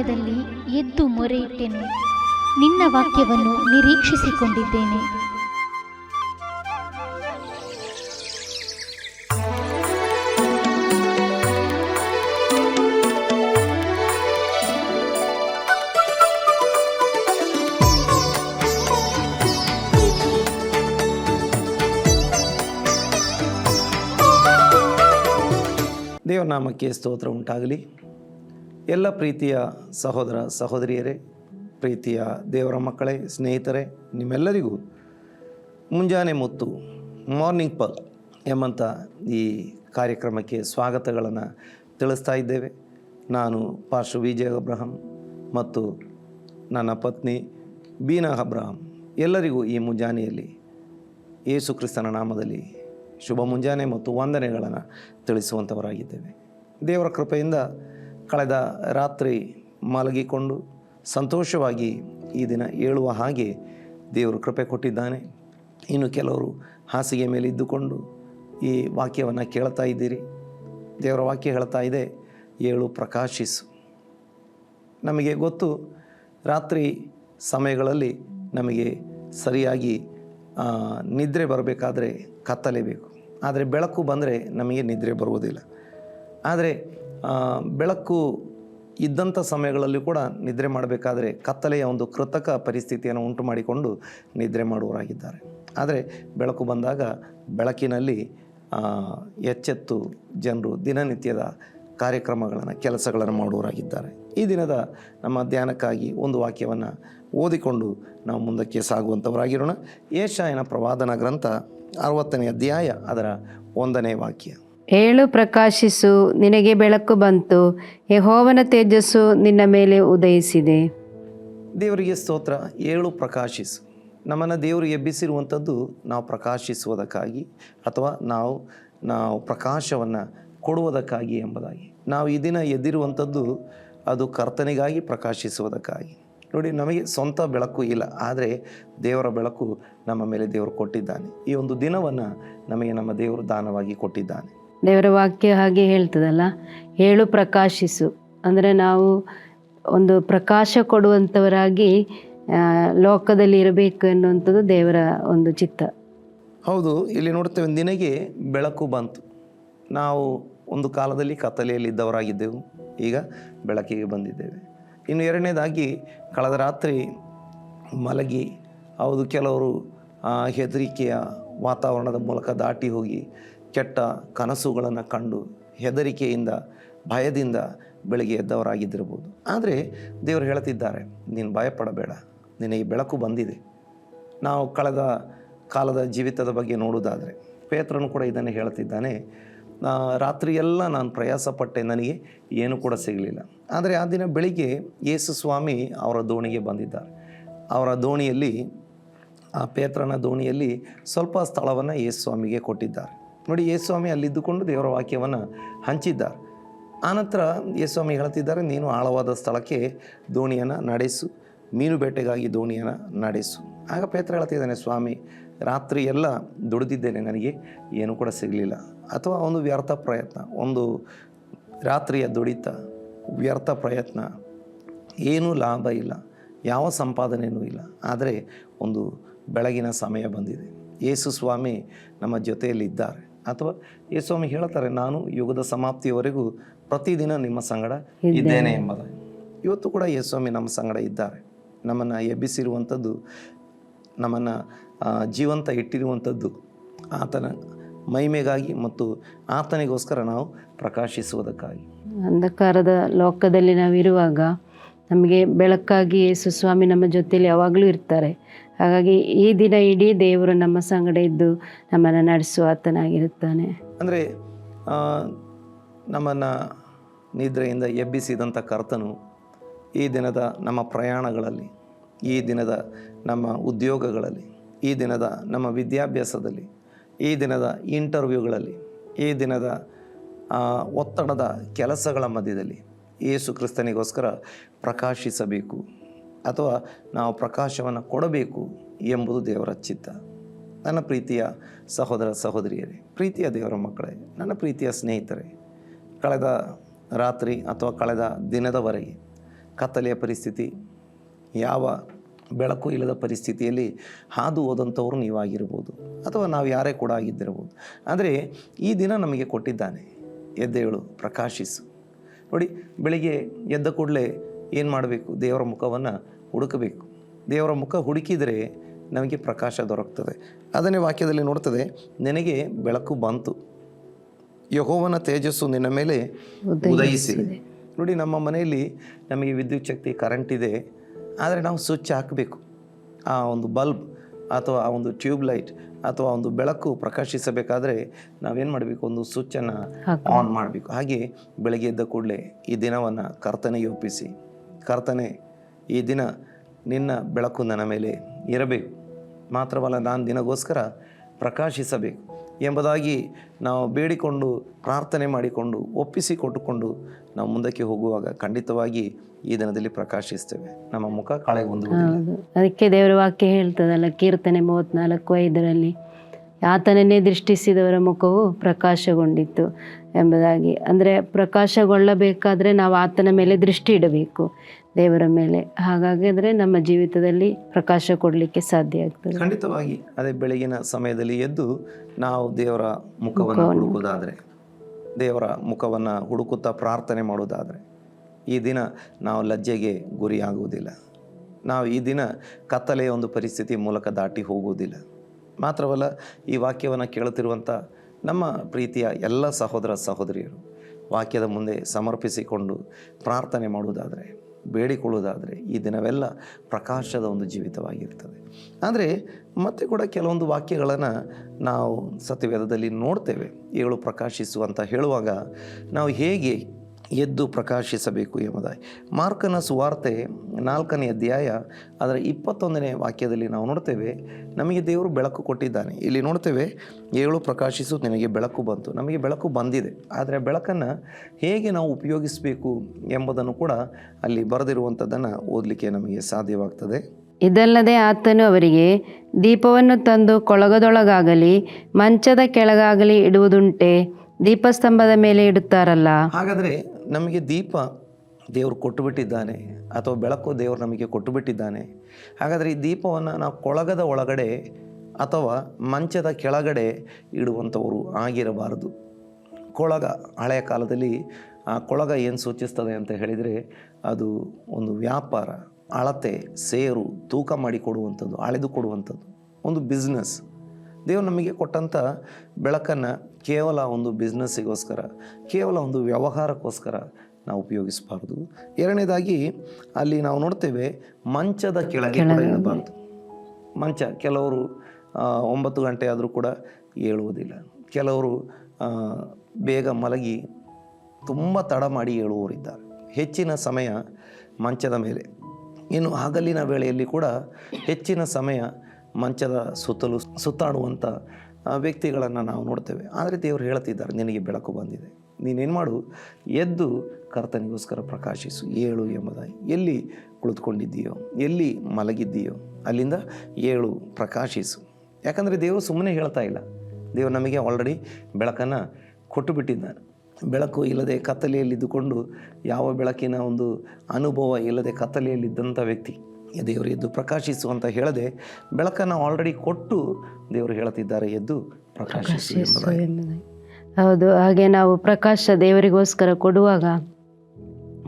ಸಮಯದಲ್ಲಿ ಎದ್ದು ಮೊರೆಯಿಟ್ಟೆನು. ನಿನ್ನ ವಾಕ್ಯವನ್ನು ನಿರೀಕ್ಷಿಸಿಕೊಂಡಿದ್ದೇನೆ. ದೇವನಾಮಕ್ಕೆ ಸ್ತೋತ್ರ ಉಂಟಾಗಲಿ. ಎಲ್ಲ ಪ್ರೀತಿಯ ಸಹೋದರ ಸಹೋದರಿಯರೇ, ಪ್ರೀತಿಯ ದೇವರ ಮಕ್ಕಳೇ, ಸ್ನೇಹಿತರೆ, ನಿಮ್ಮೆಲ್ಲರಿಗೂ ಮುಂಜಾನೆ ಮುತ್ತು ಮಾರ್ನಿಂಗ್ ಪಲ್ ಎಂಬಂಥ ಈ ಕಾರ್ಯಕ್ರಮಕ್ಕೆ ಸ್ವಾಗತಗಳನ್ನು ತಿಳಿಸ್ತಾ ಇದ್ದೇವೆ. ನಾನು ಪಾರ್ಶ್ವ ವಿಜಯ ಅಬ್ರಹಂ ಮತ್ತು ನನ್ನ ಪತ್ನಿ ಬೀನಾ ಅಬ್ರಹಂ. ಎಲ್ಲರಿಗೂ ಈ ಮುಂಜಾನೆಯಲ್ಲಿ ಯೇಸು ಕ್ರಿಸ್ತನ ನಾಮದಲ್ಲಿ ಶುಭ ಮುಂಜಾನೆ ಮತ್ತು ವಂದನೆಗಳನ್ನು ತಿಳಿಸುವಂಥವರಾಗಿದ್ದೇವೆ ದೇವರ ಕೃಪೆಯಿಂದ ಕಳೆದ ರಾತ್ರಿ ಮಲಗಿಕೊಂಡು ಸಂತೋಷವಾಗಿ ಈ ದಿನ ಏಳುವ ಹಾಗೆ ದೇವರು ಕೃಪೆ ಕೊಟ್ಟಿದ್ದಾನೆ. ಇನ್ನು ಕೆಲವರು ಹಾಸಿಗೆ ಮೇಲೆ ಇದ್ದುಕೊಂಡು ಈ ವಾಕ್ಯವನ್ನು ಕೇಳ್ತಾ ಇದ್ದೀರಿ. ದೇವರ ವಾಕ್ಯ ಹೇಳ್ತಾ ಇದೆ, ಏಳು ಪ್ರಕಾಶಿಸು. ನಮಗೆ ಗೊತ್ತು, ರಾತ್ರಿ ಸಮಯಗಳಲ್ಲಿ ನಮಗೆ ಸರಿಯಾಗಿ ನಿದ್ರೆ ಬರಬೇಕಾದ್ರೆ ಕತ್ತಲೇಬೇಕು. ಆದರೆ ಬೆಳಕು ಬಂದರೆ ನಮಗೆ ನಿದ್ರೆ ಬರುವುದಿಲ್ಲ. ಆದರೆ ಬೆಳಕು ಇದ್ದಂಥ ಸಮಯಗಳಲ್ಲಿ ಕೂಡ ನಿದ್ರೆ ಮಾಡಬೇಕಾದ್ರೆ ಕತ್ತಲೆಯ ಒಂದು ಕೃತಕ ಪರಿಸ್ಥಿತಿಯನ್ನು ಉಂಟು ಮಾಡಿಕೊಂಡು ನಿದ್ರೆ ಮಾಡುವವರಾಗಿದ್ದಾರೆ. ಆದರೆ ಬೆಳಕು ಬಂದಾಗ ಬೆಳಕಿನಲ್ಲಿ ಎಚ್ಚೆತ್ತು ಜನರು ದಿನನಿತ್ಯದ ಕಾರ್ಯಕ್ರಮಗಳನ್ನು, ಕೆಲಸಗಳನ್ನು ಮಾಡುವವರಾಗಿದ್ದಾರೆ. ಈ ದಿನದ ನಮ್ಮ ಧ್ಯಾನಕ್ಕಾಗಿ ಒಂದು ವಾಕ್ಯವನ್ನು ಓದಿಕೊಂಡು ನಾವು ಮುಂದಕ್ಕೆ ಸಾಗುವಂಥವರಾಗಿರೋಣ. ಏಷಾಯನ ಪ್ರವಾದನ ಗ್ರಂಥ ಅರವತ್ತನೇ ಅಧ್ಯಾಯ ಅದರ ಒಂದನೇ ವಾಕ್ಯ. ಏಳು ಪ್ರಕಾಶಿಸು, ನಿನಗೆ ಬೆಳಕು ಬಂತು, ಯಹೋವನ ತೇಜಸ್ಸು ನಿನ್ನ ಮೇಲೆ ಉದಯಿಸಿದೆ. ದೇವರಿಗೆ ಸ್ತೋತ್ರ, ಏಳು ಪ್ರಕಾಶಿಸು. ನಮ್ಮನ್ನು ದೇವರು ಎಬ್ಬಿಸಿರುವಂಥದ್ದು ನಾವು ಪ್ರಕಾಶಿಸುವುದಕ್ಕಾಗಿ ಅಥವಾ ನಾವು ನಾವು ಪ್ರಕಾಶವನ್ನು ಕೊಡುವುದಕ್ಕಾಗಿ ಎಂಬುದಾಗಿ. ನಾವು ಈ ದಿನ ಎದ್ದಿರುವಂಥದ್ದು ಅದು ಕರ್ತನಿಗಾಗಿ ಪ್ರಕಾಶಿಸುವುದಕ್ಕಾಗಿ. ನೋಡಿ, ನಮಗೆ ಸ್ವಂತ ಬೆಳಕು ಇಲ್ಲ, ಆದರೆ ದೇವರ ಬೆಳಕು ನಮ್ಮ ಮೇಲೆ ದೇವರು ಕೊಟ್ಟಿದ್ದಾನೆ. ಈ ಒಂದು ದಿನವನ್ನು ನಮಗೆ ನಮ್ಮ ದೇವರು ದಾನವಾಗಿ ಕೊಟ್ಟಿದ್ದಾನೆ. ದೇವರ ವಾಕ್ಯ ಹಾಗೆ ಹೇಳ್ತದಲ್ಲ, ಹೇಳು ಪ್ರಕಾಶಿಸು. ಅಂದರೆ ನಾವು ಒಂದು ಪ್ರಕಾಶ ಕೊಡುವಂಥವರಾಗಿ ಲೋಕದಲ್ಲಿ ಇರಬೇಕು ಎನ್ನುವಂಥದ್ದು ದೇವರ ಒಂದು ಚಿತ್ತ. ಹೌದು, ಇಲ್ಲಿ ನೋಡ್ತೇವೆ ನಿನಗೆ ಬೆಳಕು ಬಂತು. ನಾವು ಒಂದು ಕಾಲದಲ್ಲಿ ಕತ್ತಲೆಯಲ್ಲಿ ಇದ್ದವರಾಗಿದ್ದೆವು, ಈಗ ಬೆಳಕಿಗೆ ಬಂದಿದ್ದೇವೆ. ಇನ್ನು ಎರಡನೇದಾಗಿ, ಕಳೆದ ರಾತ್ರಿ ಮಲಗಿ, ಹೌದು, ಕೆಲವರು ಹೆದರಿಕೆಯ ವಾತಾವರಣದ ಮೂಲಕ ದಾಟಿ ಹೋಗಿ ಕೆಟ್ಟ ಕನಸುಗಳನ್ನು ಕಂಡು ಹೆದರಿಕೆಯಿಂದ, ಭಯದಿಂದ ಬೆಳಗ್ಗೆ ಎದ್ದವರಾಗಿದ್ದಿರ್ಬೋದು ಆದರೆ ದೇವರು ಹೇಳ್ತಿದ್ದಾರೆ, ನೀನು ಭಯಪಡಬೇಡ ನಿನಗೆ ಬೆಳಕು ಬಂದಿದೆ. ನಾವು ಕಳೆದ ಕಾಲದ ಜೀವಿತದ ಬಗ್ಗೆ ನೋಡುವುದಾದರೆ, ಪೇತ್ರನು ಕೂಡ ಇದನ್ನು ಹೇಳ್ತಿದ್ದಾನೆ ರಾತ್ರಿಯೆಲ್ಲ ನಾನು ಪ್ರಯಾಸಪಟ್ಟೆ, ನನಗೆ ಏನೂ ಕೂಡ ಸಿಗಲಿಲ್ಲ. ಆದರೆ ಆ ದಿನ ಬೆಳಿಗ್ಗೆ ಯೇಸು ಸ್ವಾಮಿ ಅವರ ದೋಣಿಗೆ ಬಂದಿದ್ದಾರೆ. ಅವರ ದೋಣಿಯಲ್ಲಿ, ಆ ಪೇತ್ರನ ದೋಣಿಯಲ್ಲಿ ಸ್ವಲ್ಪ ಸ್ಥಳವನ್ನು ಯೇಸು ಸ್ವಾಮಿಗೆ ಕೊಟ್ಟಿದ್ದಾರೆ. ನೋಡಿ ಯೇಸ್ವಾಮಿ ಸ್ವಾಮಿ ಅಲ್ಲಿದ್ದುಕೊಂಡು ದೇವರ ವಾಕ್ಯವನ್ನು ಹಂಚಿದ್ದಾರೆ. ಆನಂತರ ಯೇಸು ಸ್ವಾಮಿ ಹೇಳ್ತಿದ್ದಾರೆ, ನೀನು ಆಳವಾದ ಸ್ಥಳಕ್ಕೆ ದೋಣಿಯನ್ನು ನಡೆಸು ಮೀನು ಬೇಟೆಗಾಗಿ ದೋಣಿಯನ್ನು ನಡೆಸು. ಆಗ ಪೇತ್ರ ಹೇಳ್ತಿದ್ದಾನೆ, ಸ್ವಾಮಿ, ರಾತ್ರಿ ಎಲ್ಲ ದುಡಿದಿದ್ದೇನೆ ನನಗೆ, ಏನೂ ಕೂಡ ಸಿಗಲಿಲ್ಲ. ಅಥವಾ ಒಂದು ವ್ಯರ್ಥ ಪ್ರಯತ್ನ, ಒಂದು ರಾತ್ರಿಯ ದುಡಿತ ವ್ಯರ್ಥ ಪ್ರಯತ್ನ. ಏನೂ ಲಾಭ ಇಲ್ಲ, ಯಾವ ಸಂಪಾದನೆಯೂ ಇಲ್ಲ, ಆದರೆ ಒಂದು ಬೆಳಗಿನ ಸಮಯ ಬಂದಿದೆ. ಯೇಸು ಸ್ವಾಮಿ ನಮ್ಮ ಜೊತೆಯಲ್ಲಿ ಇದ್ದಾರೆ ಅಥವಾ ಯೇಸು ಸ್ವಾಮಿ ಹೇಳ್ತಾರೆ ನಾನು ಯುಗದ ಸಮಾಪ್ತಿಯವರೆಗೂ ಪ್ರತಿದಿನ ನಿಮ್ಮ ಸಂಗಡ ಇದ್ದೇನೆ. ಎಂಬುದ. ಇವತ್ತು ಕೂಡ ಯೇಸು ಸ್ವಾಮಿ ನಮ್ಮ ಸಂಗಡ ಇದ್ದಾರೆ. ನಮ್ಮನ್ನು ಎಬ್ಬಿಸಿರುವಂಥದ್ದು ನಮ್ಮನ್ನು ಜೀವಂತ ಇಟ್ಟಿರುವಂಥದ್ದು ಆತನ ಮಹಿಮೆಗಾಗಿ ಮತ್ತು ಆತನಿಗೋಸ್ಕರ ನಾವು ಪ್ರಕಾಶಿಸುವುದಕ್ಕಾಗಿ. ಅಂಧಕಾರದ ಲೋಕದಲ್ಲಿ ನಾವಿರುವಾಗ ನಮಗೆ ಬೆಳಕಾಗಿ ಯೇಸು ಸ್ವಾಮಿ ನಮ್ಮ ಜೊತೆಯಲ್ಲಿ ಯಾವಾಗಲೂ ಇರ್ತಾರೆ. ಹಾಗಾಗಿ ಈ ದಿನ ಇಡೀ ದೇವರು ನಮ್ಮ ಸಂಗಡ ಇದ್ದು ನಮ್ಮನ್ನು ನಡೆಸುವ ಆತನಾಗಿರುತ್ತಾನೆ. ಅಂದರೆ ನಮ್ಮನ್ನು ನಿದ್ರೆಯಿಂದ ಎಬ್ಬಿಸಿದಂಥ ಕರ್ತನು ಈ ದಿನದ ನಮ್ಮ ಪ್ರಯಾಣಗಳಲ್ಲಿ, ಈ ದಿನದ ನಮ್ಮ ಉದ್ಯೋಗಗಳಲ್ಲಿ, ಈ ದಿನದ ನಮ್ಮ ವಿದ್ಯಾಭ್ಯಾಸದಲ್ಲಿ, ಈ ದಿನದ ಇಂಟರ್ವ್ಯೂಗಳಲ್ಲಿ, ಈ ದಿನದ ಒತ್ತಡದ ಕೆಲಸಗಳ ಮಧ್ಯದಲ್ಲಿ ಯೇಸು ಕ್ರಿಸ್ತನಿಗೋಸ್ಕರ ಪ್ರಕಾಶಿಸಬೇಕು. ಅಥವಾ ನಾವು ಪ್ರಕಾಶವನ್ನು ಕೊಡಬೇಕು ಎಂಬುದು ದೇವರ ಚಿತ್ತ. ನನ್ನ ಪ್ರೀತಿಯ ಸಹೋದರ ಸಹೋದರಿಯರೇ, ಪ್ರೀತಿಯ ದೇವರ ಮಕ್ಕಳೇ, ನನ್ನ ಪ್ರೀತಿಯ ಸ್ನೇಹಿತರೇ, ಕಳೆದ ರಾತ್ರಿ ಅಥವಾ ಕಳೆದ ದಿನದವರೆಗೆ ಕತ್ತಲೆಯ ಪರಿಸ್ಥಿತಿ, ಯಾವ ಬೆಳಕು ಇಲ್ಲದ ಪರಿಸ್ಥಿತಿಯಲ್ಲಿ ಹಾದು ಹೋದಂಥವ್ರು ನೀವಾಗಿರ್ಬೋದು ಅಥವಾ ನಾವು ಯಾರೇ ಕೂಡ ಆಗಿದ್ದಿರ್ಬೋದು ಆದರೆ ಈ ದಿನ ನಮಗೆ ಕೊಟ್ಟಿದ್ದಾನೆ, ಎದ್ದೇಳು, ಪ್ರಕಾಶಿಸು. ನೋಡಿ, ಬೆಳಿಗ್ಗೆ ಎದ್ದ ಕೂಡಲೇ ಏನು ಮಾಡಬೇಕು? ದೇವರ ಮುಖವನ್ನು ಹುಡುಕಬೇಕು. ದೇವರ ಮುಖ ಹುಡುಕಿದರೆ ನಮಗೆ ಪ್ರಕಾಶ ದೊರಕ್ತದೆ. ಅದನ್ನೇ ವಾಕ್ಯದಲ್ಲಿ ನೋಡ್ತದೆ ನಿನಗೆ ಬೆಳಕು ಬಂತು. ಯಹೋವನ ತೇಜಸ್ಸು ನಿನ್ನ ಮೇಲೆ ಉದಯಿಸಿದೆ. ನೋಡಿ ನಮ್ಮ ಮನೆಯಲ್ಲಿ ನಮಗೆ ವಿದ್ಯುತ್ ಶಕ್ತಿ ಕರೆಂಟ್ ಇದೆ. ಆದರೆ ನಾವು ಸ್ವಿಚ್ ಹಾಕಬೇಕು. ಆ ಒಂದು ಬಲ್ಬ್ ಅಥವಾ ಆ ಒಂದು ಟ್ಯೂಬ್ ಲೈಟ್ ಅಥವಾ ಒಂದು ಬೆಳಕು ಪ್ರಕಾಶಿಸಬೇಕಾದ್ರೆ ನಾವೇನು ಮಾಡಬೇಕು? ಒಂದು ಸ್ವಿಚ್ಚನ್ನು ಆನ್ ಮಾಡಬೇಕು. ಹಾಗೆ ಬೆಳಗ್ಗೆ ಎದ್ದ ಕೂಡಲೇ ಈ ದಿನವನ್ನು ಕರ್ತನೆಗೆ ಒಪ್ಪಿಸಿ. ಕರ್ತನೆ, ಈ ದಿನ ನಿನ್ನ ಬೆಳಕು ನನ್ನ ಮೇಲೆ ಇರಬೇಕು. ಮಾತ್ರವಲ್ಲ ನಾನು ದಿನಗೋಸ್ಕರ ಪ್ರಕಾಶಿಸಬೇಕು ಎಂಬುದಾಗಿ ನಾವು ಬೇಡಿಕೊಂಡು, ಪ್ರಾರ್ಥನೆ ಮಾಡಿಕೊಂಡು, ಒಪ್ಪಿಸಿ ಕೊಟ್ಟುಕೊಂಡು ನಾವು ಮುಂದಕ್ಕೆ ಹೋಗುವಾಗ ಖಂಡಿತವಾಗಿ ಈ ದಿನದಲ್ಲಿ ಪ್ರಕಾಶಿಸ್ತೇವೆ. ನಮ್ಮ ಮುಖ ಕಾಳೆ ಒಂದು ಅದಕ್ಕೆ ದೇವರ ವಾಕ್ಯ ಹೇಳ್ತದಲ್ಲ, ಕೀರ್ತನೆ ಮೂವತ್ನಾಲ್ಕು ಐದರಲ್ಲಿ ಆತನನ್ನೇ ದೃಷ್ಟಿಸಿದವರ ಮುಖವು ಪ್ರಕಾಶಗೊಂಡಿತ್ತು ಎಂಬುದಾಗಿ. ಅಂದರೆ ಪ್ರಕಾಶಗೊಳ್ಳಬೇಕಾದ್ರೆ ನಾವು ಆತನ ಮೇಲೆ ದೃಷ್ಟಿ ಇಡಬೇಕು ದೇವರ ಮೇಲೆ. ಹಾಗಾಗಿ ಅಂದರೆ ನಮ್ಮ ಜೀವಿತದಲ್ಲಿ ಪ್ರಕಾಶ ಕೊಡಲಿಕ್ಕೆ ಸಾಧ್ಯ ಆಗ್ತದೆ. ಖಂಡಿತವಾಗಿ ಅದೇ ಬೆಳಗಿನ ಸಮಯದಲ್ಲಿ ಎದ್ದು ನಾವು ದೇವರ ಮುಖವನ್ನು. ಹುಡುಕುವುದಾದರೆ ದೇವರ ಮುಖವನ್ನು ಹುಡುಕುತ್ತಾ ಪ್ರಾರ್ಥನೆ ಮಾಡುವುದಾದರೆ ಈ ದಿನ ನಾವು ಲಜ್ಜೆಗೆ ಗುರಿಯಾಗುವುದಿಲ್ಲ. ನಾವು ಈ ದಿನ ಕತ್ತಲೆಯ ಒಂದು ಪರಿಸ್ಥಿತಿ ಮೂಲಕ ದಾಟಿ ಹೋಗುವುದಿಲ್ಲ. ಮಾತ್ರವಲ್ಲ ಈ ವಾಕ್ಯವನ್ನು ಕೇಳುತ್ತಿರುವಂಥ ನಮ್ಮ ಪ್ರೀತಿಯ ಎಲ್ಲ ಸಹೋದರ ಸಹೋದರಿಯರು, ವಾಕ್ಯದ ಮುಂದೆ ಸಮರ್ಪಿಸಿಕೊಂಡು ಪ್ರಾರ್ಥನೆ ಮಾಡುವುದಾದರೆ, ಬೇಡಿಕೊಳ್ಳುವುದಾದರೆ ಈ ದಿನವೆಲ್ಲ ಪ್ರಕಾಶದ ಒಂದು ಜೀವಿತವಾಗಿರ್ತದೆ. ಆದರೆ ಮತ್ತೆ ಕೂಡ ಕೆಲವೊಂದು ವಾಕ್ಯಗಳನ್ನು ನಾವು ಸತ್ಯವೇದದಲ್ಲಿ ನೋಡ್ತೇವೆ. ಏಳು ಪ್ರಕಾಶಿಸು ಅಂತ ಹೇಳುವಾಗ ನಾವು ಹೇಗೆ ಎದ್ದು ಪ್ರಕಾಶಿಸಬೇಕು ಎಂಬುದಾಗಿ. ಮಾರ್ಕನ ಸುವಾರ್ತೆ ನಾಲ್ಕನೇ ಅಧ್ಯಾಯ ಅದರ ಇಪ್ಪತ್ತೊಂದನೇ ವಾಕ್ಯದಲ್ಲಿ ನಾವು ನೋಡ್ತೇವೆ ನಮಗೆ ದೇವರು ಬೆಳಕು ಕೊಟ್ಟಿದ್ದಾನೆ. ಇಲ್ಲಿ ನೋಡ್ತೇವೆ ಏಳು ಪ್ರಕಾಶಿಸು ನಿನಗೆ ಬೆಳಕು ಬಂತು. ನಮಗೆ ಬೆಳಕು ಬಂದಿದೆ. ಆದರೆ ಬೆಳಕನ್ನು ಹೇಗೆ ನಾವು ಉಪಯೋಗಿಸಬೇಕು ಎಂಬುದನ್ನು ಕೂಡ ಅಲ್ಲಿ ಬರೆದಿರುವಂಥದ್ದನ್ನು ಓದಲಿಕ್ಕೆ ನಮಗೆ ಸಾಧ್ಯವಾಗ್ತದೆ. ಇದಲ್ಲದೆ ಆತನು ಅವರಿಗೆ ದೀಪವನ್ನು ತಂದು ಕೊಳಗದೊಳಗಾಗಲಿ ಮಂಚದ ಕೆಳಗಾಗಲಿ ಇಡುವುದುಂಟೆ ದೀಪಸ್ತಂಭದ ಮೇಲೆ ಇಡುತ್ತಾರಲ್ಲ. ಹಾಗಾದರೆ ನಮಗೆ ದೀಪ ದೇವರು ಕೊಟ್ಟುಬಿಟ್ಟಿದ್ದಾನೆ ಅಥವಾ ಬೆಳಕು ದೇವರು ನಮಗೆ ಕೊಟ್ಟುಬಿಟ್ಟಿದ್ದಾನೆ. ಹಾಗಾದರೆ ಈ ದೀಪವನ್ನು ನಾವು ಕೊಳಗದ ಒಳಗಡೆ ಅಥವಾ ಮಂಚದ ಕೆಳಗಡೆ ಇಡುವಂಥವರು ಆಗಿರಬಾರದು. ಕೊಳಗ, ಹಳೆಯ ಕಾಲದಲ್ಲಿ ಆ ಕೊಳಗ ಏನು ಸೂಚಿಸ್ತದೆ ಅಂತ ಹೇಳಿದರೆ ಅದು ಒಂದು ವ್ಯಾಪಾರ, ಅಳತೆ, ಸೇರು, ತೂಕ ಮಾಡಿ ಕೊಡುವಂಥದ್ದು ಅಳೆದು ಕೊಡುವಂಥದ್ದು ಒಂದು ಬಿಸ್ನೆಸ್ ದೇವರು ನಮಗೆ ಕೊಟ್ಟಂಥ ಬೆಳಕನ್ನು ಕೇವಲ ಒಂದು ಬಿಸ್ನೆಸ್ಸಿಗೋಸ್ಕರ ಕೇವಲ ಒಂದು ವ್ಯವಹಾರಕ್ಕೋಸ್ಕರ ನಾವು ಉಪಯೋಗಿಸಬಾರ್ದು. ಎರಡನೇದಾಗಿ ಅಲ್ಲಿ ನಾವು ನೋಡ್ತೇವೆ ಮಂಚದ ಕೆಳಗೆ ಬಂತು ಇಡಬಾರ್ದು ಮಂಚ ಕೆಲವರು ಒಂಬತ್ತು ಗಂಟೆ ಆದರೂ ಕೂಡ ಏಳುವುದಿಲ್ಲ. ಕೆಲವರು ಬೇಗ ಮಲಗಿ ತುಂಬ ತಡ ಮಾಡಿ ಹೇಳುವವರಿದ್ದಾರೆ ಹೆಚ್ಚಿನ ಸಮಯ ಮಂಚದ ಮೇಲೆ. ಇನ್ನು ಹಗಲಿನ ವೇಳೆಯಲ್ಲಿ ಕೂಡ ಹೆಚ್ಚಿನ ಸಮಯ ಮಂಚದ ಸುತ್ತಲೂ ಸುತ್ತಾಡುವಂಥ ವ್ಯಕ್ತಿಗಳನ್ನು ನಾವು ನೋಡ್ತೇವೆ. ಆದರೆ ದೇವರು ಹೇಳ್ತಿದ್ದಾರೆ, ನಿನಗೆ ಬೆಳಕು ಬಂದಿದೆ. ನೀನೇನು ಮಾಡು? ಎದ್ದು ಕರ್ತನಿಗೋಸ್ಕರ ಪ್ರಕಾಶಿಸು. ಏಳು ಎಂಬುದಾಗಿ. ಎಲ್ಲಿ ಕುಳಿತುಕೊಂಡಿದ್ದೀಯೋ, ಎಲ್ಲಿ ಮಲಗಿದ್ದೀಯೋ, ಅಲ್ಲಿಂದ ಏಳು ಪ್ರಕಾಶಿಸು. ಯಾಕಂದರೆ ದೇವರು ಸುಮ್ಮನೆ ಹೇಳ್ತಾ ಇಲ್ಲ. ದೇವರು ನಮಗೆ ಆಲ್ರೆಡಿ ಬೆಳಕನ್ನು ಕೊಟ್ಟು ಬಿಟ್ಟಿದ್ದಾನೆ ಬೆಳಕು ಇಲ್ಲದೆ ಕತ್ತಲೆಯಲ್ಲಿದ್ದುಕೊಂಡು, ಯಾವ ಬೆಳಕಿನ ಒಂದು ಅನುಭವ ಇಲ್ಲದೆ ಕತ್ತಲೆಯಲ್ಲಿದ್ದಂಥ ವ್ಯಕ್ತಿ. ದೇವರು ಎದ್ದು ಪ್ರಕಾಶಿಸು ಅಂತ ಹೇಳದೆ ಬೆಳಕನ್ನು ಆಲ್ರೆಡಿ ಕೊಟ್ಟು ದೇವರು ಹೇಳುತ್ತಿದ್ದಾರೆ ಎದ್ದು ಪ್ರಕಾಶಿಸು ಎಂಬುದಾಗಿ. ಹೌದು ಹಾಗೆ ನಾವು ಪ್ರಕಾಶ ದೇವರಿಗೋಸ್ಕರ ಕೊಡುವಾಗ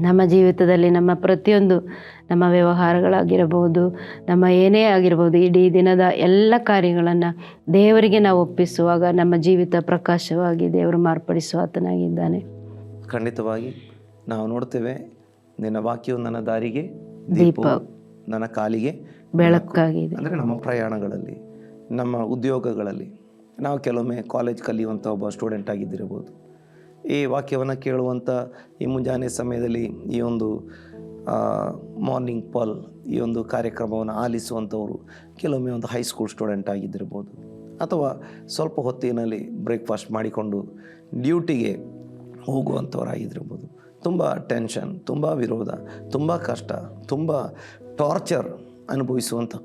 ನಮ್ಮ ಜೀವಿತದಲ್ಲಿ ನಮ್ಮ ಪ್ರತಿಯೊಂದು ನಮ್ಮ ವ್ಯವಹಾರಗಳಾಗಿರಬಹುದು ನಮ್ಮ ಏನೇ ಆಗಿರ್ಬೋದು ಇಡೀ ದಿನದ ಎಲ್ಲ ಕಾರ್ಯಗಳನ್ನು ದೇವರಿಗೆ ನಾವು ಒಪ್ಪಿಸುವಾಗ ನಮ್ಮ ಜೀವಿತ ಪ್ರಕಾಶವಾಗಿ ದೇವರು ಮಾರ್ಪಡಿಸುವ ಆತನಾಗಿದ್ದಾನೆ. ಖಂಡಿತವಾಗಿ ನಾವು ನೋಡ್ತೇವೆ ನಿನ್ನ ವಾಕ್ಯವು ನನ್ನ ದಾರಿಗೆ ದೀಪ. ನನ್ನ ಕಾಲಿಗೆ ಬೆಳಕಾಗಿದೆ. ಅಂದರೆ ನಮ್ಮ ಪ್ರಯಾಣಗಳಲ್ಲಿ ನಮ್ಮ ಉದ್ಯೋಗಗಳಲ್ಲಿ. ನಾವು ಕೆಲವೊಮ್ಮೆ ಕಾಲೇಜ್ ಕಲಿಯುವಂಥ ಒಬ್ಬ ಸ್ಟೂಡೆಂಟ್ ಆಗಿದ್ದಿರಬಹುದು. ಈ ವಾಕ್ಯವನ್ನು ಕೇಳುವಂಥ ಈ ಮುಂಜಾನೆ ಸಮಯದಲ್ಲಿ ಈ ಒಂದು ಮಾರ್ನಿಂಗ್ ಪಾಲ್ ಈ ಒಂದು ಕಾರ್ಯಕ್ರಮವನ್ನು ಆಲಿಸುವಂಥವರು ಕೆಲವೊಮ್ಮೆ ಒಂದು ಹೈಸ್ಕೂಲ್ ಸ್ಟೂಡೆಂಟ್ ಆಗಿದ್ದಿರ್ಬೋದು ಅಥವಾ ಸ್ವಲ್ಪ ಹೊತ್ತಿನಲ್ಲಿ ಬ್ರೇಕ್ಫಾಸ್ಟ್ ಮಾಡಿಕೊಂಡು ಡ್ಯೂಟಿಗೆ ಹೋಗುವಂಥವರಾಗಿದ್ದಿರ್ಬೋದು ತುಂಬ ಟೆನ್ಷನ್ ತುಂಬ ವಿರೋಧ ತುಂಬ ಕಷ್ಟ ತುಂಬ ಟಾರ್ಚರ್ ಅನುಭವಿಸುವಂಥ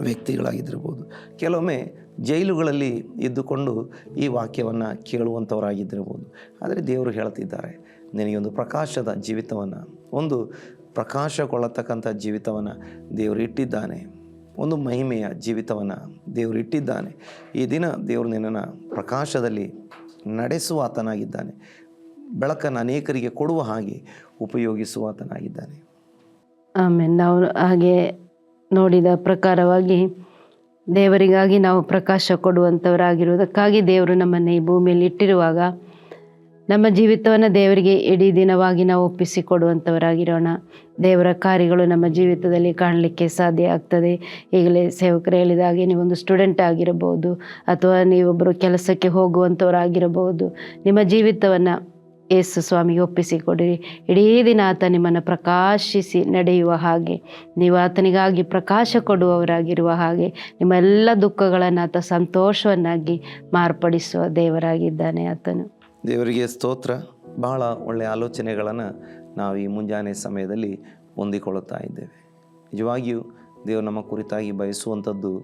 ವ್ಯಕ್ತಿಗಳಾಗಿದ್ದಿರ್ಬೋದು. ಕೆಲವೊಮ್ಮೆ ಜೈಲುಗಳಲ್ಲಿ ಇದ್ದುಕೊಂಡು ಈ ವಾಕ್ಯವನ್ನು ಕೇಳುವಂಥವರಾಗಿದ್ದಿರ್ಬೋದು. ಆದರೆ ದೇವರು ಹೇಳ್ತಿದ್ದಾರೆ, ನಿನಗೊಂದು ಪ್ರಕಾಶದ ಜೀವಿತವನ್ನು, ಒಂದು ಪ್ರಕಾಶ ಕೊಳ್ಳತಕ್ಕಂಥ ಜೀವಿತವನ್ನು ದೇವರು ಇಟ್ಟಿದ್ದಾನೆ. ಒಂದು ಮಹಿಮೆಯ ಜೀವಿತವನ್ನು ದೇವರು ಇಟ್ಟಿದ್ದಾನೆ. ಈ ದಿನ ದೇವರು ನಿನ್ನನ್ನು ಪ್ರಕಾಶದಲ್ಲಿ ನಡೆಸುವ ಆತನಾಗಿದ್ದಾನೆ. ಬೆಳಕನ್ನು ಅನೇಕರಿಗೆ ಕೊಡುವ ಹಾಗೆ ಉಪಯೋಗಿಸುವ ಆತನಾಗಿದ್ದಾನೆ. ಆಮೇಲೆ ನಾವು ಹಾಗೆ ನೋಡಿದ ಪ್ರಕಾರವಾಗಿ ದೇವರಿಗಾಗಿ ನಾವು ಪ್ರಕಾಶ ಕೊಡುವಂಥವರಾಗಿರುವುದಕ್ಕಾಗಿ ದೇವರು ನಮ್ಮನ್ನು ಈ ಭೂಮಿಯಲ್ಲಿ ಇಟ್ಟಿರುವಾಗ ನಮ್ಮ ಜೀವಿತವನ್ನು ದೇವರಿಗೆ ಇಡೀ ದಿನವಾಗಿ ನಾವು ಒಪ್ಪಿಸಿಕೊಡುವಂಥವರಾಗಿರೋಣ ದೇವರ ಕಾರ್ಯಗಳು ನಮ್ಮ ಜೀವಿತದಲ್ಲಿ ಕಾಣಲಿಕ್ಕೆ ಸಾಧ್ಯ ಆಗ್ತದೆ. ಈಗಲೇ ಸೇವಕರು ಹೇಳಿದ ಹಾಗೆ ನೀವೊಂದು ಸ್ಟೂಡೆಂಟ್ ಆಗಿರಬಹುದು ಅಥವಾ ನೀವೊಬ್ಬರು ಕೆಲಸಕ್ಕೆ ಹೋಗುವಂಥವರಾಗಿರಬಹುದು ನಿಮ್ಮ ಜೀವಿತವನ್ನು ಯೇಸು ಸ್ವಾಮಿಗೆ ಒಪ್ಪಿಸಿಕೊಡಿರಿ. ಇಡೀ ದಿನ ಆತ ನಿಮ್ಮನ್ನು ಪ್ರಕಾಶಿಸಿ ನಡೆಯುವ ಹಾಗೆ, ನೀವು ಆತನಿಗಾಗಿ ಪ್ರಕಾಶ ಕೊಡುವವರಾಗಿರುವ ಹಾಗೆ ನಿಮ್ಮ ಎಲ್ಲ ದುಃಖಗಳನ್ನು ಆತ ಸಂತೋಷವನ್ನಾಗಿ ಮಾರ್ಪಡಿಸುವ ದೇವರಾಗಿದ್ದಾನೆ ಆತನು. ದೇವರಿಗೆ ಸ್ತೋತ್ರ. ಬಹಳ ಒಳ್ಳೆಯ ಆಲೋಚನೆಗಳನ್ನು ನಾವು ಈ ಮುಂಜಾನೆ ಸಮಯದಲ್ಲಿ ಹೊಂದಿಕೊಳ್ಳುತ್ತಾ ಇದ್ದೇವೆ. ನಿಜವಾಗಿಯೂ ದೇವರು ನಮ್ಮ ಕುರಿತಾಗಿ ಬಯಸುವಂಥದ್ದು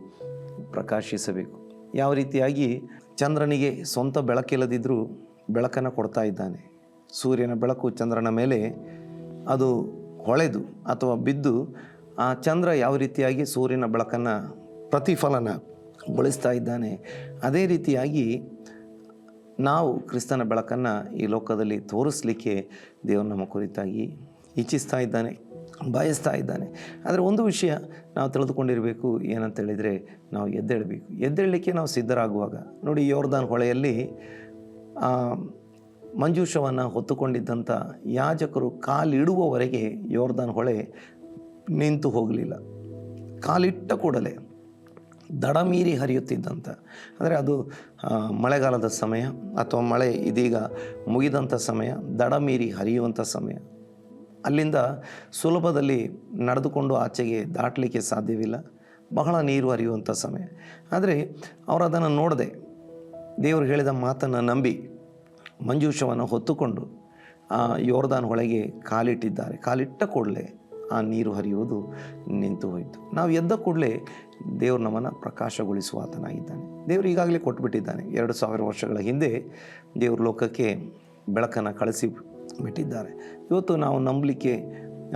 ಪ್ರಕಾಶಿಸಬೇಕು. ಯಾವ ರೀತಿಯಾಗಿ ಚಂದ್ರನಿಗೆ ಸ್ವಂತ ಬೆಳಕಿಲ್ಲದಿದ್ದರೂ ಬೆಳಕನ್ನು ಕೊಡ್ತಾ ಇದ್ದಾನೆ. ಸೂರ್ಯನ ಬೆಳಕು ಚಂದ್ರನ ಮೇಲೆ ಅದು ಹೊಳೆದು ಅಥವಾ ಬಿದ್ದು ಆ ಚಂದ್ರ ಯಾವ ರೀತಿಯಾಗಿ ಸೂರ್ಯನ ಬೆಳಕನ್ನು ಪ್ರತಿಫಲನಗೊಳಿಸ್ತಾ ಇದ್ದಾನೆ, ಅದೇ ರೀತಿಯಾಗಿ ನಾವು ಕ್ರಿಸ್ತನ ಬೆಳಕನ್ನು ಈ ಲೋಕದಲ್ಲಿ ತೋರಿಸ್ಲಿಕ್ಕೆ ದೇವರು ನಮ್ಮ ಕುರಿತಾಗಿ ಇಚ್ಛಿಸ್ತಾ ಇದ್ದಾನೆ, ಬಯಸ್ತಾ ಇದ್ದಾನೆ. ಆದರೆ ಒಂದು ವಿಷಯ ನಾವು ತಿಳಿದುಕೊಂಡಿರಬೇಕು, ಏನಂತ ಹೇಳಿದರೆ ನಾವು ಎದ್ದೇಳಬೇಕು. ಎದ್ದೇಳಲಿಕ್ಕೆ ನಾವು ಸಿದ್ಧರಾಗುವಾಗ, ನೋಡಿ ಯೋರ್ದಾನ್ ಹೊಳೆಯಲ್ಲಿ ಮಂಜೂಷವನ್ನು ಹೊತ್ತುಕೊಂಡಿದ್ದಂಥ ಯಾಜಕರು ಕಾಲಿಡುವವರೆಗೆ ಯೋರ್ದಾನ್ ಹೊಳೆ ನಿಂತು ಹೋಗಲಿಲ್ಲ. ಕಾಲಿಟ್ಟ ಕೂಡಲೇ ದಡ ಮೀರಿ ಹರಿಯುತ್ತಿದ್ದಂಥ, ಅಂದರೆ ಅದು ಮಳೆಗಾಲದ ಸಮಯ ಅಥವಾ ಮಳೆ ಇದೀಗ ಮುಗಿದಂಥ ಸಮಯ, ದಡ ಮೀರಿ ಹರಿಯುವಂಥ ಸಮಯ. ಅಲ್ಲಿಂದ ಸುಲಭದಲ್ಲಿ ನಡೆದುಕೊಂಡು ಆಚೆಗೆ ದಾಟಲಿಕ್ಕೆ ಸಾಧ್ಯವಿಲ್ಲ. ಬಹಳ ನೀರು ಹರಿಯುವಂಥ ಸಮಯ. ಆದರೆ ಅವರು ಅದನ್ನು ನೋಡದೆ ದೇವರು ಹೇಳಿದ ಮಾತನ್ನು ನಂಬಿ ಮಂಜೂಷವನ್ನು ಹೊತ್ತುಕೊಂಡು ಆ ಯೋರ್ದಾನ್ ಒಳಗೆ ಕಾಲಿಟ್ಟಿದ್ದಾರೆ. ಕಾಲಿಟ್ಟ ಕೂಡಲೇ ಆ ನೀರು ಹರಿಯುವುದು ನಿಂತು ಹೋಯಿತು. ನಾವು ಎದ್ದ ಕೂಡಲೇ ದೇವರು ನಮ್ಮನ್ನು ಪ್ರಕಾಶಗೊಳಿಸುವ ಆತನಾಗಿದ್ದಾನೆ. ದೇವರು ಈಗಾಗಲೇ ಕೊಟ್ಬಿಟ್ಟಿದ್ದಾನೆ. ಎರಡು ಸಾವಿರ ವರ್ಷಗಳ ಹಿಂದೆ ದೇವ್ರ ಲೋಕಕ್ಕೆ ಬೆಳಕನ್ನು ಕಳಿಸಿ ಬಿಟ್ಟಿದ್ದಾರೆ ಇವತ್ತು ನಾವು ನಂಬಲಿಕ್ಕೆ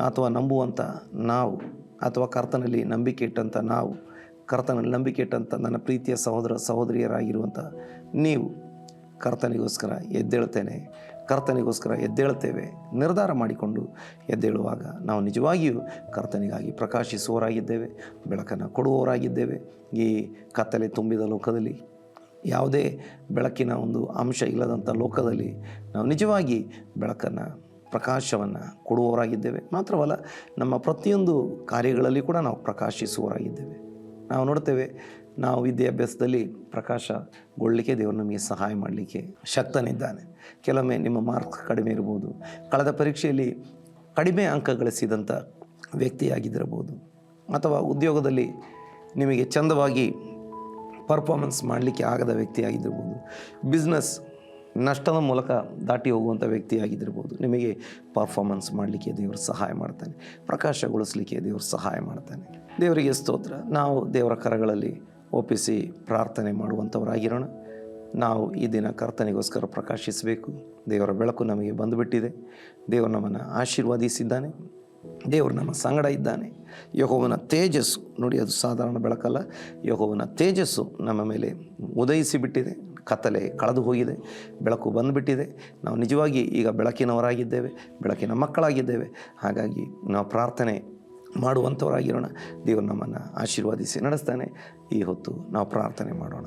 ಅಥವಾ ನಂಬುವಂಥ ನಾವು ಅಥವಾ ಕರ್ತನಲ್ಲಿ ನಂಬಿಕೆ ಇಟ್ಟಂಥ ನಾವು, ಕರ್ತನಲ್ಲಿ ನಂಬಿಕೆ ಇಟ್ಟಂಥ ನನ್ನ ಪ್ರೀತಿಯ ಸಹೋದರ ಸಹೋದರಿಯರಾಗಿರುವಂಥ ನೀವು ಕರ್ತನಿಗೋಸ್ಕರ ಎದ್ದೇಳ್ತೇನೆ ಕರ್ತನಿಗೋಸ್ಕರ ಎದ್ದೇಳ್ತೇವೆ ನಿರ್ಧಾರ ಮಾಡಿಕೊಂಡು ಎದ್ದೇಳುವಾಗ ನಾವು ನಿಜವಾಗಿಯೂ ಕರ್ತನಿಗಾಗಿ ಪ್ರಕಾಶಿಸುವವರಾಗಿದ್ದೇವೆ. ಬೆಳಕನ್ನು ಕೊಡುವವರಾಗಿದ್ದೇವೆ. ಈ ಕತ್ತಲೆ ತುಂಬಿದ ಲೋಕದಲ್ಲಿ ಯಾವುದೇ ಬೆಳಕಿನ ಒಂದು ಅಂಶ ಇಲ್ಲದಂಥ ಲೋಕದಲ್ಲಿ ನಾವು ನಿಜವಾಗಿ ಬೆಳಕನ್ನು, ಪ್ರಕಾಶವನ್ನು ಕೊಡುವವರಾಗಿದ್ದೇವೆ. ಮಾತ್ರವಲ್ಲ, ನಮ್ಮ ಪ್ರತಿಯೊಂದು ಕಾರ್ಯಗಳಲ್ಲಿ ಕೂಡ ನಾವು ಪ್ರಕಾಶಿಸುವವರಾಗಿದ್ದೇವೆ. ನಾವು ನೋಡ್ತೇವೆ ನಾವು ವಿದ್ಯಾಭ್ಯಾಸದಲ್ಲಿ ಪ್ರಕಾಶಗೊಳ್ಳಲಿಕ್ಕೆ ದೇವರು ನಮಗೆ ಸಹಾಯ ಮಾಡಲಿಕ್ಕೆ ಶಕ್ತನಿದ್ದಾನೆ. ಕೆಲವೊಮ್ಮೆ ನಿಮ್ಮ ಮಾರ್ಕ್ ಕಡಿಮೆ ಇರ್ಬೋದು. ಕಳೆದ ಪರೀಕ್ಷೆಯಲ್ಲಿ ಕಡಿಮೆ ಅಂಕ ಗಳಿಸಿದಂಥ ವ್ಯಕ್ತಿಯಾಗಿದ್ದಿರಬಹುದು. ಅಥವಾ ಉದ್ಯೋಗದಲ್ಲಿ ನಿಮಗೆ ಚಂದವಾಗಿ ಪರ್ಫಾರ್ಮೆನ್ಸ್ ಮಾಡಲಿಕ್ಕೆ ಆಗದ ವ್ಯಕ್ತಿಯಾಗಿದ್ದಿರ್ಬೋದು ಬಿಸ್ನೆಸ್ ನಷ್ಟದ ಮೂಲಕ ದಾಟಿ ಹೋಗುವಂಥ ವ್ಯಕ್ತಿಯಾಗಿದ್ದಿರ್ಬೋದು ನಿಮಗೆ ಪರ್ಫಾರ್ಮೆನ್ಸ್ ಮಾಡಲಿಕ್ಕೆ ದೇವರು ಸಹಾಯ ಮಾಡ್ತಾನೆ. ಪ್ರಕಾಶಗೊಳಿಸಲಿಕ್ಕೆ ದೇವರು ಸಹಾಯ ಮಾಡ್ತಾನೆ. ದೇವರಿಗೆ ಸ್ತೋತ್ರ. ನಾವು ದೇವರ ಕರಗಳಲ್ಲಿ ಒಪ್ಪಿಸಿ ಪ್ರಾರ್ಥನೆ ಮಾಡುವಂಥವರಾಗಿರೋಣ. ನಾವು ಈ ದಿನ ಕರ್ತನಿಗೋಸ್ಕರ ಪ್ರಕಾಶಿಸಬೇಕು. ದೇವರ ಬೆಳಕು ನಮಗೆ ಬಂದುಬಿಟ್ಟಿದೆ. ದೇವರು ನಮ್ಮನ್ನು ಆಶೀರ್ವಾದಿಸಿದ್ದಾನೆ. ದೇವರು ನಮ್ಮ ಸಂಗಡ ಇದ್ದಾನೆ. ಯಹೋವನ ತೇಜಸ್ಸು, ನೋಡಿ ಅದು ಸಾಧಾರಣ ಬೆಳಕಲ್ಲ. ಯಹೋವನ ತೇಜಸ್ಸು ನಮ್ಮ ಮೇಲೆ ಉದಯಿಸಿಬಿಟ್ಟಿದೆ. ಕತ್ತಲೆ ಕಳೆದು ಹೋಗಿದೆ. ಬೆಳಕು ಬಂದುಬಿಟ್ಟಿದೆ. ನಾವು ನಿಜವಾಗಿ ಈಗ ಬೆಳಕಿನವರಾಗಿದ್ದೇವೆ. ಬೆಳಕಿನ ಮಕ್ಕಳಾಗಿದ್ದೇವೆ. ಹಾಗಾಗಿ ನಾವು ಪ್ರಾರ್ಥನೆ ಮಾಡುವಂಥವರಾಗಿರೋಣ. ದೇವರು ನಮ್ಮನ್ನು ಆಶೀರ್ವಾದಿಸಿ ನಡೆಸ್ತಾನೆ. ಈ ಹೊತ್ತು ನಾವು ಪ್ರಾರ್ಥನೆ ಮಾಡೋಣ.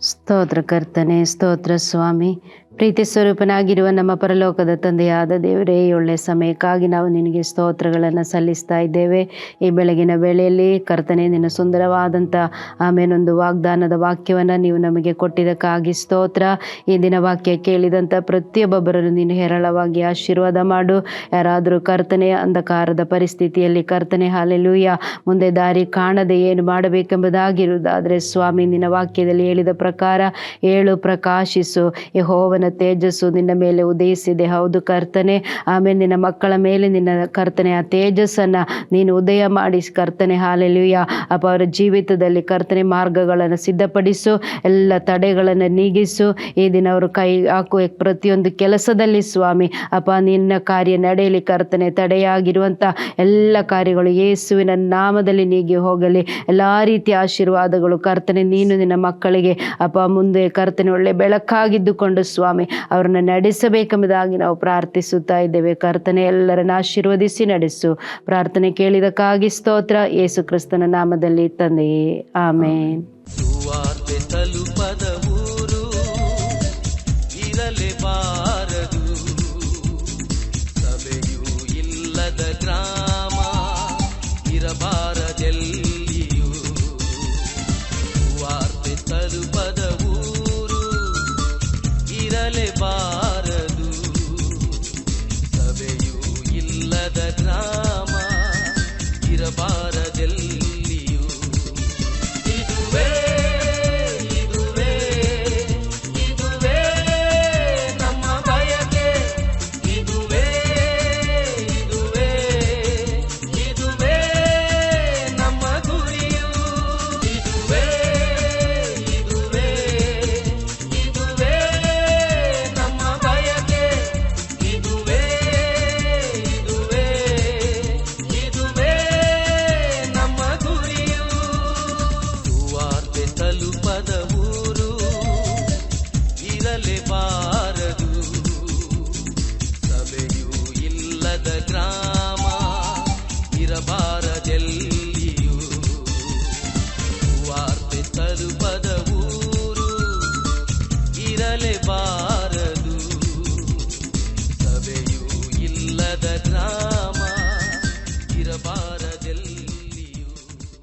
ಸ್ತೋತ್ರ ಕರ್ತನೆ ಸ್ತೋತ್ರ ಸ್ವಾಮಿ. ಪ್ರೀತಿ ಸ್ವರೂಪನಾಗಿರುವ ನಮ್ಮ ಪರಲೋಕದ ತಂದೆಯಾದ ದೇವರೇ ಒಳ್ಳೆಯ ಸಮಯಕ್ಕಾಗಿ ನಾವು ನಿನಗೆ ಸ್ತೋತ್ರಗಳನ್ನು ಸಲ್ಲಿಸ್ತಾ ಇದ್ದೇವೆ. ಈ ಬೆಳಗಿನ ವೇಳೆಯಲ್ಲಿ ಕರ್ತನೆ, ನಿನ್ನ ಸುಂದರವಾದಂಥ ಆಮೇನೊಂದು ವಾಗ್ದಾನದ ವಾಕ್ಯವನ್ನು ನೀವು ನಮಗೆ ಕೊಟ್ಟಿದ್ದಕ್ಕಾಗಿ ಸ್ತೋತ್ರ. ಈ ದಿನ ವಾಕ್ಯ ಕೇಳಿದಂಥ ಪ್ರತಿಯೊಬ್ಬೊಬ್ಬರನ್ನು ನೀನು ಹೇರಳವಾಗಿ ಆಶೀರ್ವಾದ ಮಾಡು. ಯಾರಾದರೂ ಕರ್ತನೆ, ಅಂಧಕಾರದ ಪರಿಸ್ಥಿತಿಯಲ್ಲಿ ಕರ್ತನೆ, ಹಾಲೆಲೂಯ, ಮುಂದೆ ದಾರಿ ಕಾಣದೆ ಏನು ಮಾಡಬೇಕೆಂಬುದಾಗಿರುವುದಾದರೆ, ಸ್ವಾಮಿ, ನಿನ್ನ ವಾಕ್ಯದಲ್ಲಿ ಹೇಳಿದ ಪ್ರಕಾರ, ಏಳು ಪ್ರಕಾಶಿಸು. ಯಹೋವನ ನೂತನ ತೇಜಸ್ಸು ನಿನ್ನ ಮೇಲೆ ಉದಯಿಸಿದೆ. ಹೌದು ಕರ್ತನೆ ಆಮೇಲೆ ನಿನ್ನ ಮಕ್ಕಳ ಮೇಲೆ ನಿನ್ನ ಕರ್ತನೆ, ಆ ತೇಜಸ್ಸನ್ನು ನೀನು ಉದಯ ಮಾಡಿ ಕರ್ತನೆ. ಹಾಲೆಲುಯ್ಯ ಅಪ್ಪ, ಅವರ ಜೀವಿತದಲ್ಲಿ ಕರ್ತನೆ ಮಾರ್ಗಗಳನ್ನು ಸಿದ್ಧಪಡಿಸು, ಎಲ್ಲ ತಡೆಗಳನ್ನು ನೀಗಿಸು. ಈ ದಿನ ಅವರು ಕೈ ಹಾಕುವ ಪ್ರತಿಯೊಂದು ಕೆಲಸದಲ್ಲಿ ಸ್ವಾಮಿ. ಅಪ್ಪ, ನಿನ್ನ ಕಾರ್ಯ ನಡೆಯಲಿ ಕರ್ತನೆ. ತಡೆಯಾಗಿರುವಂಥ ಎಲ್ಲ ಕಾರ್ಯಗಳು ಯೇಸುವಿನ ನಾಮದಲ್ಲಿ ನೀಗಿ ಹೋಗಲಿ. ಎಲ್ಲ ರೀತಿಯ ಆಶೀರ್ವಾದಗಳು ಕರ್ತನೆ, ನೀನು ನಿನ್ನ ಮಕ್ಕಳಿಗೆ, ಅಪ್ಪ, ಮುಂದೆ ಕರ್ತನೆ ಒಳ್ಳೆ ಬೆಳಕಾಗಿದ್ದುಕೊಂಡು ಸ್ವಾಮಿ. ಅವರನ್ನು ನಡೆಸಬೇಕೆಂಬುದಾಗಿ ನಾವು ಪ್ರಾರ್ಥಿಸುತ್ತಾ ಇದ್ದೇವೆ. ಕರ್ತನೆ, ಎಲ್ಲರನ್ನ ಆಶೀರ್ವದಿಸಿ ನಡೆಸು. ಪ್ರಾರ್ಥನೆ ಕೇಳಿದಕ್ಕಾಗಿ ಸ್ತೋತ್ರ. ಯೇಸು ಕ್ರಿಸ್ತನ ನಾಮದಲ್ಲಿ ತಂದೆಯೇ. ಆಮೇನ್. பார